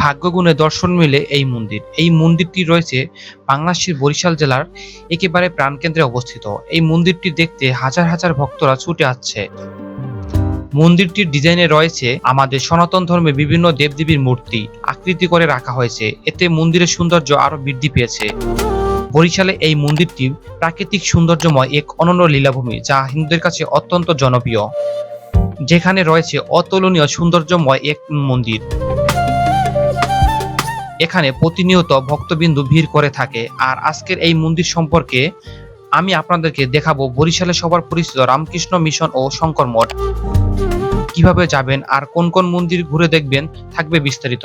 ভাগ্যগুণে দর্শন মিলে এই মন্দির। এই মন্দিরটি রয়েছে বাংলাদেশের বরিশাল জেলার একেবারে প্রাণকেন্দ্রে অবস্থিত। এই মন্দিরটি দেখতে হাজার হাজার ভক্তরা ছুটে আসছে। মন্দিরটির ডিজাইনে রয়েছে আমাদের সনাতন ধর্মে বিভিন্ন দেবদেবীর মূর্তি আকৃতি করে রাখা হয়েছে। এতে মন্দিরের সৌন্দর্য আরও বৃদ্ধি পেয়েছে। বরিশালে এই মন্দিরটি প্রাকৃতিক সৌন্দর্যময় এক অনন্য লীলাভূমি যা হিন্দুদের কাছে অত্যন্ত জনপ্রিয়। যেখানে রয়েছে অতুলনীয় সৌন্দর্যময় এক মন্দির। এখানে প্রতিনিয়ত ভক্তবিন্দু ভিড় করে থাকে। আর আজকের এই মন্দির সম্পর্কে আমি আপনাদেরকে দেখাবো বরিশালে সবার পরিচিত রামকৃষ্ণ মিশন ও শঙ্কর মঠ। কীভাবে যাবেন আর কোন কোন মন্দির ঘুরে দেখবেন থাকবে বিস্তারিত।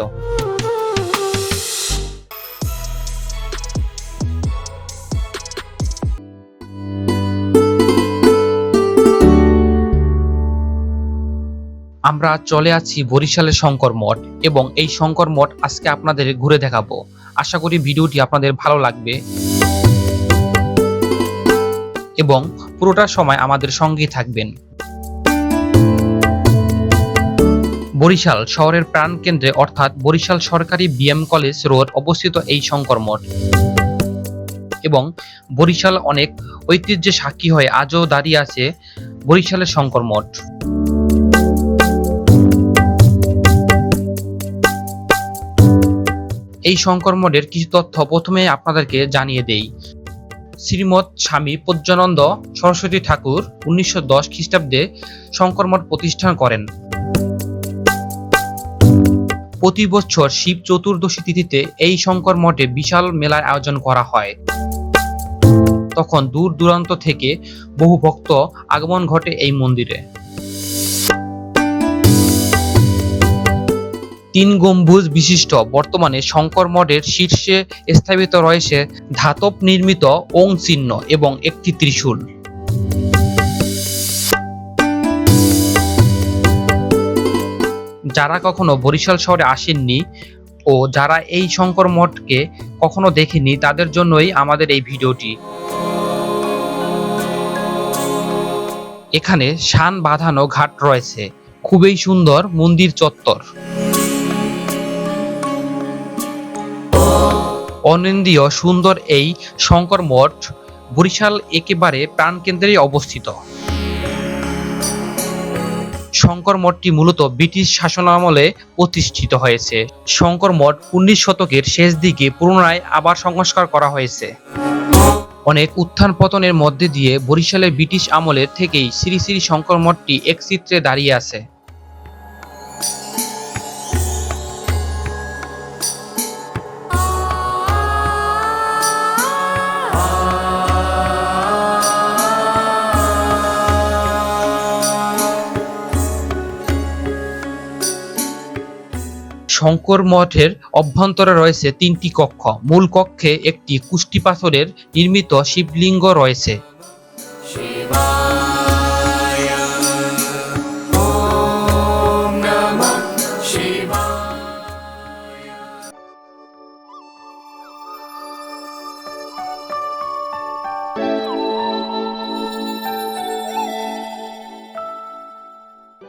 আমরা চলে আছি বরিশালের শঙ্কর মঠ এবং এই শঙ্কর মঠ আজকে আপনাদের ঘুরে দেখাবো। আশা করি ভিডিওটি আপনাদের ভালো লাগবে। এবং পুরোটা সময় আমাদের সঙ্গেই থাকবেন। বরিশাল শহরের প্রাণকেন্দ্রে অর্থাৎ বরিশাল সরকারি বিএম কলেজ রোড অবস্থিত এই শঙ্কর মঠ। এবং বরিশাল অনেক ঐতিহ্যের সাক্ষী হয়ে আজও দাঁড়িয়ে আছে বরিশালের শঙ্কর মঠ। এই শঙ্কর মঠের কিছু তথ্য প্রথমে আপনাদেরকে জানিয়ে দেই। শ্রীমৎ স্বামী পূজ্যানন্দ সরস্বতী ঠাকুর উনিশশো দশ খ্রিস্টাব্দে শঙ্কর মঠ প্রতিষ্ঠান করেন। প্রতি বছর শিব চতুর্দশী তিথিতে এই শঙ্কর মঠে বিশাল মেলার আয়োজন করা হয়। তখন দূর দূরান্ত থেকে বহু ভক্ত আগমন ঘটে এই মন্দিরে। তিন গম্বুজ বিশিষ্ট। বর্তমানে শঙ্কর মঠের শীর্ষে স্থাপিত রয়েছে ধাতব নির্মিত ওং চিহ্ন এবং একটি ত্রিশূল। যারা কখনো বরিশাল শহরে আসেননি ও যারা এই শঙ্কর মঠকে কখনো দেখেনি তাদের জন্যই আমাদের এই ভিডিওটি। এখানে শান বাঁধানো ঘাট রয়েছে। খুবই সুন্দর মন্দির চত্বর। অনিন্দীয় সুন্দর এই শঙ্কর মঠ বরিশাল একেবারে প্রাণকেন্দ্রেই অবস্থিত। শঙ্কর মঠটি মূলত ব্রিটিশ শাসনামলে প্রতিষ্ঠিত হয়েছে। শঙ্কর মঠ উনিশ শতকের শেষ দিকে পুনরায় আবার সংস্কার করা হয়েছে। অনেক উত্থান পতনের মধ্যে দিয়ে বরিশালে ব্রিটিশ আমলের থেকেই শ্রী শ্রী শঙ্কর মঠটি এক চিত্রে দাঁড়িয়ে আছে। শঙ্কর মঠের অভ্যন্তরে রয়েছে তিনটি কক্ষ। মূল কক্ষে একটি কুষ্টি পাথরের নির্মিত শিবলিঙ্গ রয়েছে।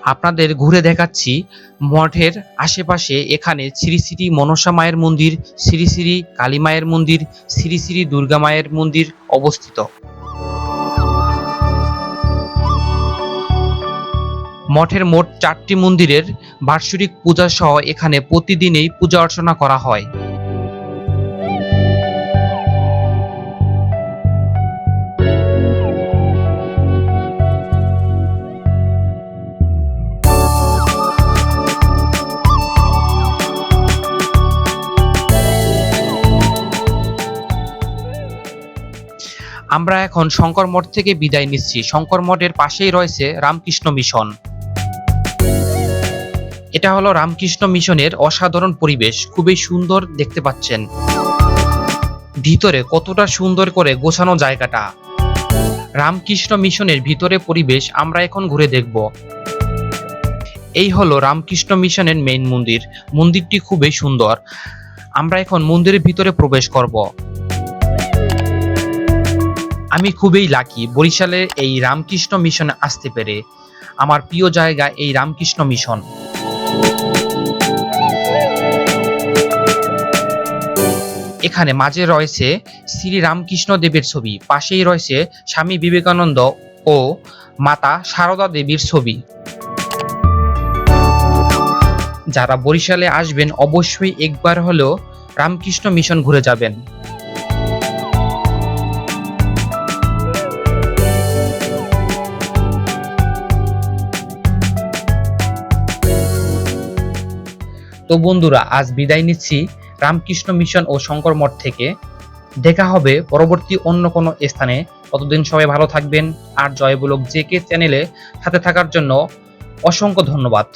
আপনাদের ঘুরে দেখাচ্ছি মঠের আশেপাশে এখানে শ্রী শ্রী মনসা মায়ের মন্দির, শ্রী শ্রী কালী মায়ের মন্দির, শ্রী শ্রী দুর্গা মায়ের মন্দির অবস্থিত। মঠের মোট চারটি মন্দিরের বার্ষিক পূজা সহ এখানে প্রতিদিনই পূজা অর্চনা করা হয়। আমরা এখন শঙ্কর মঠ থেকে বিদায় নিচ্ছি। শঙ্কর মঠের পাশেই রয়েছে রামকৃষ্ণ মিশন। এটা হলো রামকৃষ্ণ মিশনের অসাধারণ পরিবেশ। খুবই সুন্দর দেখতে পাচ্ছেন। ভিতরে কতটা সুন্দর করে গোছানো জায়গাটা। রামকৃষ্ণ মিশনের ভিতরে পরিবেশ আমরা এখন ঘুরে দেখব। এই হলো রামকৃষ্ণ মিশনের মেইন মন্দির। মন্দিরটি খুবই সুন্দর। আমরা এখন মন্দিরের ভিতরে প্রবেশ করব। আমি খুবই লাকি বরিশালে এই রামকৃষ্ণ মিশনে আসতে পেরে আমার প্রিয় জায়গা এই রামকৃষ্ণ মিশন এখানে মাঝে রয়েছে শ্রী রামকৃষ্ণ দেবের ছবি, পাশেই রয়েছে স্বামী বিবেকানন্দ ও মাতা সারদা দেবীর ছবি। যারা বরিশালে আসবেন অবশ্যই একবার হলেও রামকৃষ্ণ মিশন ঘুরে যাবেন। তো বন্ধুরা, আজ বিদায় নিচ্ছি। রামকৃষ্ণ মিশন ও শঙ্কর মঠ থেকে। দেখা হবে পরবর্তী অন্য কোনো স্থানে। ততদিন সবাই ভালো থাকবেন। আর জয়বুলক জেকে চ্যানেলে সাথে থাকার জন্য অসংখ্য ধন্যবাদ।